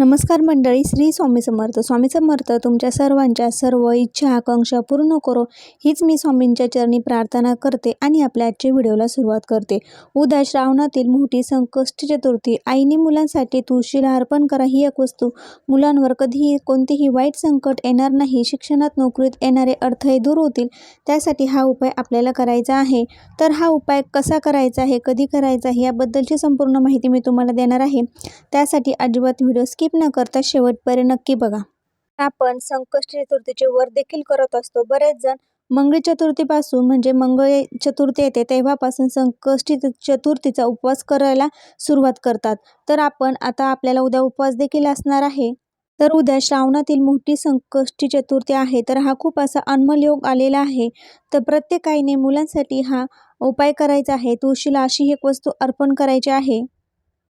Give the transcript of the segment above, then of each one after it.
नमस्कार मंडळी श्री स्वामी समर्थ. स्वामी समर्थ तुमच्या सर्वांच्या सर्व इच्छा आकांक्षा पूर्ण करो. हीच मी स्वामींच्या चरणी प्रार्थना करते आणि आपल्या आजच्या व्हिडिओला सुरुवात करते. उद्या श्रावणातील मोठी संकष्ट चतुर्थी. आईने मुलांसाठी तुळशीला अर्पण करा ही एक वस्तू. मुलांवर कधीही कोणतेही वाईट संकट येणार नाही. शिक्षणात नोकरीत येणारे अडथळे दूर होतील. त्यासाठी हा उपाय आपल्याला करायचा आहे. तर हा उपाय कसा करायचा आहे कधी करायचा आहे याबद्दलची संपूर्ण माहिती मी तुम्हाला देणार आहे. त्यासाठी अजिबात व्हिडिओ स्किप न करता शेवटपर्यंत नक्की बघा. आपण संकष्टी चतुर्थीचे वर देखील करत असतो. बरेच जण मंगळी चतुर्थीपासून म्हणजे मंगळ चतुर्थी येते तेव्हापासून संकष्टी चतुर्थीचा उपवास करायला सुरुवात करतात. तर आपण आता आपल्याला उद्या उपवास देखील असणार आहे. तर उद्या श्रावणातील मोठी संकष्टी चतुर्थी आहे. तर हा खूप असा अनमोल योग आलेला आहे. तर प्रत्येक आईने मुलांसाठी हा उपाय करायचा आहे. तुळशीला अशी एक वस्तू अर्पण करायची आहे.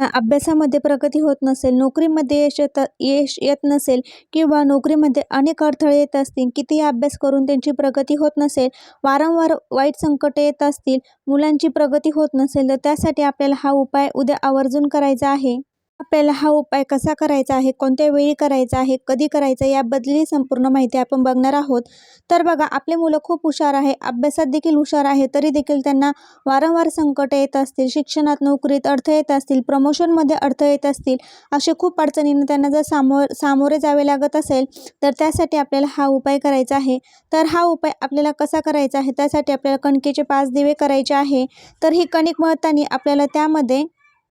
अभ्यासामध्ये प्रगती होत नसेल नोकरीमध्ये यश येत यश येत नसेल किंवा नोकरीमध्ये अनेक अडथळे येत असतील कितीही अभ्यास करून त्यांची प्रगती होत नसेल वारंवार वाईट संकटे येत असतील मुलांची प्रगती होत नसेल तर त्यासाठी आपल्याला हा उपाय उद्या आवर्जून करायचा आहे. आपल्याला हा उपाय कसा करायचा आहे? कोणत्या वेळी करायचा आहे? कधी करायचा याबद्दलही संपूर्ण माहिती आपण बघणार आहोत. तर बघा आपले मुलं खूप हुशार आहे. अभ्यासात देखील हुशार आहे. तरी देखील त्यांना वारंवार संकट येत असतील. शिक्षणात नोकरीत अडथळे येत असतील. प्रमोशनमध्ये अडथळे येत असतील. असे खूप अडचणींना त्यांना जर सामोर सामोरे जावे लागत असेल तर त्यासाठी आपल्याला हा उपाय करायचा आहे. तर हा उपाय आपल्याला कसा करायचा आहे? त्यासाठी आपल्याला कणकेचे पाच दिवे करायचे आहे. तर ही कणिक मळताना आपल्याला त्यामध्ये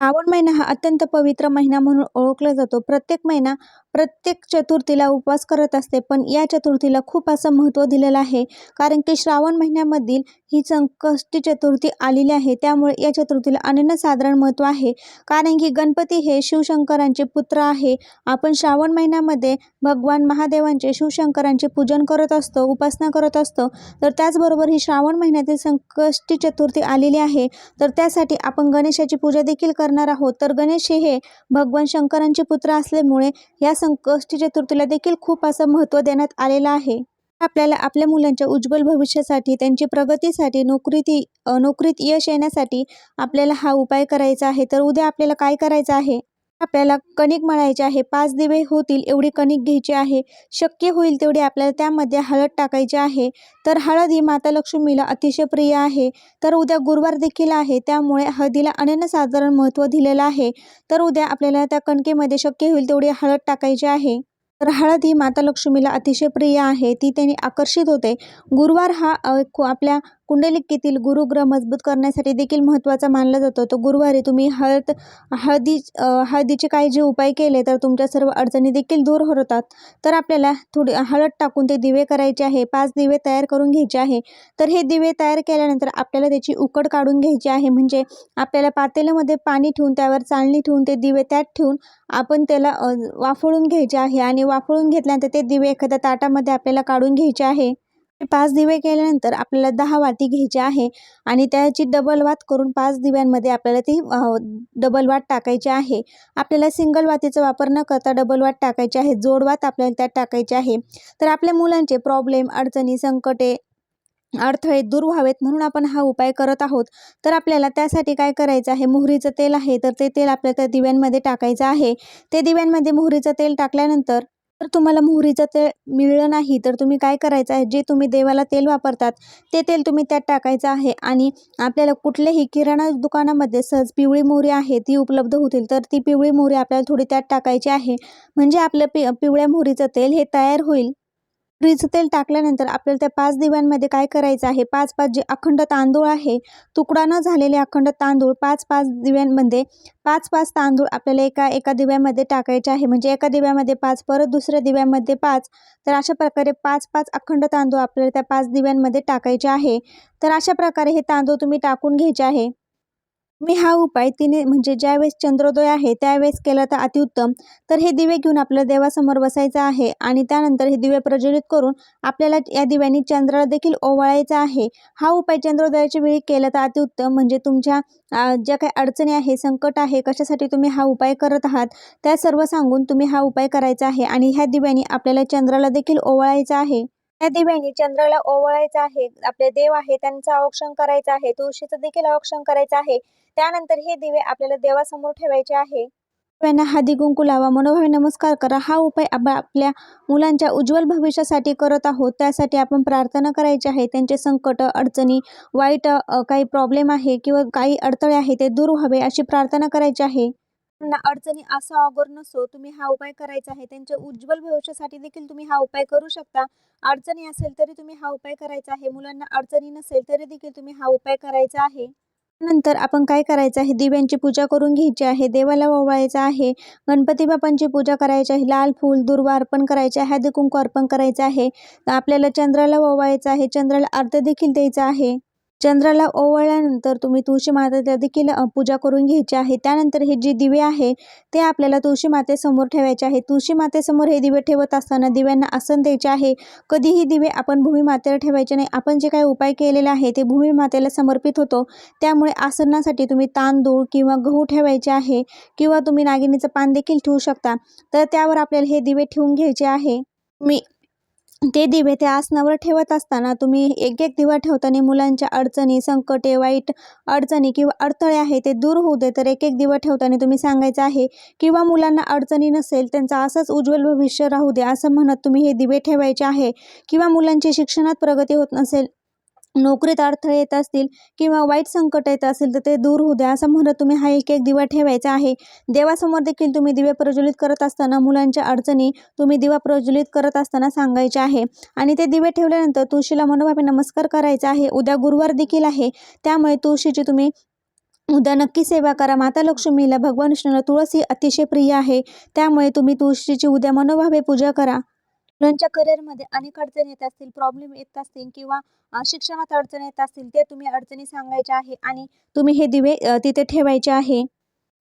श्रावण महिना हा अत्यंत पवित्र महिना म्हणून ओळखला जातो. प्रत्येक महिना प्रत्येक चतुर्थीला उपवास करत असते पण या चतुर्थीला खूप असं महत्त्व दिलेलं आहे कारण की श्रावण महिन्यामधील ही संकष्टी चतुर्थी आलेली आहे. त्यामुळे या चतुर्थीला अनन्यसाधारण महत्त्व आहे कारण की गणपती हे शिवशंकरांचे पुत्र आहे. आपण श्रावण महिन्यामध्ये भगवान महादेवांचे शिवशंकरांचे पूजन करत असतो उपासना करत असतो. तर त्याचबरोबर ही श्रावण महिन्यातील संकष्टी चतुर्थी आलेली आहे. तर त्यासाठी आपण गणेशाची पूजा देखील करणार आहोत. तर गणेश हे भगवान शंकरांचे पुत्र असल्यामुळे या संकष्टी चतुर्थीला देखील खूप असं महत्त्व देण्यात आलेलं आहे. आपल्याला आपल्या मुलांच्या उज्ज्वल भविष्यासाठी त्यांची प्रगतीसाठी नोकरीती नोकरीत यश येण्यासाठी आपल्याला हा उपाय करायचा आहे. तर उद्या आपल्याला काय करायचं आहे? आपल्याला कणिक मळायचे आहे. पाच दिवे होतील एवढी कणिक घ्यायची आहे. शक्य होईल तेवढी आपल्याला त्यामध्ये हळद टाकायची आहे. तर हळद ही माता लक्ष्मीला अतिशय प्रिय आहे. तर उद्या गुरुवार देखील आहे. त्यामुळे हळदीला अनन्यसाधारण महत्त्व दिलेलं आहे. तर उद्या आपल्याला त्या कणकेमध्ये शक्य होईल तेवढी हळद टाकायची आहे. तर हळद ही माता लक्ष्मीला अतिशय प्रिय आहे. ती त्यांनी आकर्षित होते. गुरुवार हा आपल्या कुंडलिकेतील गुरुग्रह मजबूत करण्यासाठी देखील महत्त्वाचा मानला जातो. तर गुरुवारी तुम्ही हळद हळदी हळदीचे काही जे उपाय केले तर तुमच्या सर्व अडचणी देखील दूर होतात. तर आपल्याला थोडी हळद टाकून ते दिवे करायचे आहे. पाच दिवे तयार करून घ्यायचे आहे. तर हे दिवे तयार केल्यानंतर आपल्याला त्याची उकड काढून घ्यायची आहे. म्हणजे आपल्याला पातेल्यामध्ये पाणी ठेवून त्यावर चालणी ठेवून ते दिवे त्यात ठेवून आपण त्याला वाफळून घ्यायचे आहे. आणि वाफळून घेतल्यानंतर ते दिवे एखाद्या ताटामध्ये आपल्याला काढून घ्यायचे आहे. पाच दिवे केल्यानंतर आपल्याला दहा वाटी घ्यायची आहे आणि त्याची डबल वात करून पाच दिव्यांमध्ये आपल्याला ती डबल वाट टाकायची आहे. आपल्याला सिंगल वातीचा वापर न करता डबल वाट टाकायची आहे. जोडवात आपल्याला त्यात टाकायची आहे. तर आपल्या मुलांचे प्रॉब्लेम अडचणी संकटे अडथळे दूर व्हावेत म्हणून आपण हा उपाय करत आहोत. तर आपल्याला त्यासाठी काय करायचं आहे? मोहरीचं तेल आहे. तर ते तेल आपल्या त्या दिव्यांमध्ये टाकायचं आहे. ते दिव्यांमध्ये मोहरीचं तेल टाकल्यानंतर तर तुम्हाला मोहरीचं तेल मिळलं नाही तर तुम्ही काय करायचं आहे? जे तुम्ही देवाला तेल वापरतात ते तेल तुम्ही त्यात टाकायचं आहे आणि आपल्याला कुठल्याही किराणा दुकानामध्ये सहज पिवळी मोहरी आहे ती उपलब्ध होतील तर ती पिवळी मोहरी आपल्याला थोडी त्यात टाकायची आहे. म्हणजे आपलं पि पिवळ्या मोहरीचं तेल हे तयार होईल. फ्रीज तेल टाकल्यानंतर आपल्याला त्या पाच दिव्यांमध्ये काय करायचं आहे? पाच पाच जे अखंड तांदूळ आहे तुकडा न झालेले अखंड तांदूळ पाच पाच दिव्यांमध्ये पाच पाच तांदूळ आपल्याला एका एका दिव्यामध्ये टाकायचे आहे. म्हणजे एका दिव्यामध्ये पाच परत दुसऱ्या दिव्यामध्ये पाच. तर अशा प्रकारे पाच पाच अखंड तांदूळ आपल्याला त्या पाच दिव्यांमध्ये टाकायचे आहे. तर अशा प्रकारे हे तांदूळ तुम्ही टाकून घ्यायचे आहे. मी हा उपाय तिने म्हणजे ज्यावेळेस चंद्रोदय आहे त्यावेळेस केला तर अतिउत्तम. तर हे दिवे घेऊन आपल्या देवासमोर बसायचं आहे आणि त्यानंतर हे दिवे प्रज्वलित करून आपल्याला या दिव्यांनी चंद्राला देखील ओवाळायचा आहे. हा उपाय चंद्रोदयाच्या वेळी केला तर अतिउत्तम म्हणजे तुमच्या ज्या काही अडचणी आहे संकट आहे कशासाठी तुम्ही हा उपाय करत आहात त्या सर्व सांगून तुम्ही हा उपाय करायचा आहे आणि ह्या दिव्याने आपल्याला चंद्राला देखील ओवाळायचं आहे. या दिव्याने चंद्राला ओवाळायचं आहे. आपले देव आहे त्यांचं औक्षण करायचं आहे तुळशीचं देखील औक्षण करायचं आहे. त्यानंतर हे दिवे आपल्याला देवासमोर ठेवायचे आहे. दिव्यांना हादी गुंकू लावा. मनोभावे नमस्कार करा. हा उपाय आपण आपल्या मुलांच्या उज्ज्वल भविष्यासाठी करत आहोत. त्यासाठी आपण प्रार्थना करायची आहे. त्यांचे संकट अडचणी वाईट अ, काही प्रॉब्लेम आहे किंवा काही अडथळे आहे ते दूर व्हावे अशी प्रार्थना करायची आहे. अडचणी असा अगोर नसो. तुम्ही हा उपाय करायचा आहे. त्यांच्या उज्ज्वल भविष्यासाठी देखील तुम्ही हा उपाय करू शकता. अडचणी असेल तरी तुम्ही हा उपाय करायचा आहे. मुलांना अडचणी नसेल तरी देखील तुम्ही हा उपाय करायचा आहे. नंतर आपण काय करायचं आहे? दिव्यांची पूजा करून घ्यायची आहे. देवाला ओवाळायचं आहे. गणपती बाप्पांची पूजा करायची आहे. लाल फूल दुर्वा अर्पण करायचे आहे. हळदी कुंकू अर्पण करायचं आहे. आपल्याला चंद्राला ओवाळायचं आहे. चंद्राला अर्ध देखील द्यायचा आहे. चंद्राला ओवळल्यानंतर तुम्ही तुळशी मातेला देखील पूजा करून घ्यायची आहे. त्यानंतर हे जे दिवे आहे ते आपल्याला तुळशी मातेसमोर ठेवायचे आहे. तुळशी मातेसमोर हे दिवे ठेवत असताना दिव्यांना आसन द्यायचे आहे. कधीही दिवे आपण भूमीमातेला ठेवायचे नाही. आपण जे काही उपाय केलेले आहे ते भूमीमातेला समर्पित होतो. त्यामुळे आसनासाठी तुम्ही तांदूळ किंवा गहू ठेवायचे आहे किंवा तुम्ही नागिनीचं पान देखील ठेवू शकता. तर त्यावर आपल्याला हे दिवे ठेवून घ्यायचे आहे. मी ते दिवे त्या आसनावर ठेवत असताना तुम्ही एक एक दिवा ठेवताना मुलांच्या अडचणी संकटे वाईट अडचणी किंवा अडथळे आहे ते दूर होऊ दे. तर एक एक दिवा ठेवताना तुम्ही सांगायचं आहे किंवा मुलांना अडचणी नसेल त्यांचं असंच उज्ज्वल भविष्य राहू दे. असं म्हणत तुम्ही हे दिवे ठेवायचे आहे किंवा मुलांची शिक्षणात प्रगती होत नसेल नोकरीत अडथळे येत असतील किंवा वाईट संकट येत असेल तर ते दूर होऊ द्या. असं म्हणत तुम्ही हा एक एक दिवा ठेवायचा आहे. देवासमोर देखील तुम्ही दिवे प्रज्वलित करत असताना मुलांच्या अडचणी तुम्ही दिवा प्रज्वलित करत असताना सांगायचे आहे. आणि ते दिवे ठेवल्यानंतर तुळशीला मनोभावे नमस्कार करायचा आहे. उद्या गुरुवार देखील आहे. त्यामुळे तुळशीची तुम्ही उद्या नक्की सेवा करा. माता लक्ष्मीला भगवान विष्णूला तुळस ही अतिशय प्रिय आहे. त्यामुळे तुम्ही तुळशीची उद्या मनोभावे पूजा करा. मुलांच्या करिअरमध्ये अनेक अडचणी येत असतील प्रॉब्लेम येत असतील किंवा शिक्षणात अडचणी येत असतील ते तुम्ही अडचणी सांगायच्या आहे आणि तुम्ही हे दिवे तिथे ठेवायचे आहे.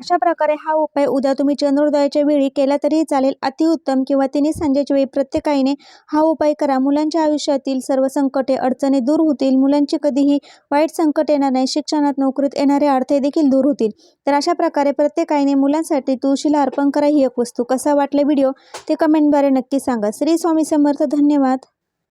अशा प्रकारे हा उपाय उद्या तुम्ही चंद्रोदयाच्या वेळी केला तरी चालेल. अतिउत्तम किंवा तिन्ही संध्याच्या वेळी प्रत्येकाने हा उपाय करा. मुलांच्या आयुष्यातील सर्व संकटे अडचणी दूर होतील. मुलांची कधीही वाईट संकट येणार नाही. शिक्षणात नोकरीत येणारे अडथळे देखील दूर होतील. तर अशा प्रकारे प्रत्येकाने मुलांसाठी तुळशीला अर्पण करा ही एक वस्तू. कसा वाटला व्हिडिओ? ते कमेंटद्वारे नक्की सांगा. श्री स्वामी समर्थ. धन्यवाद.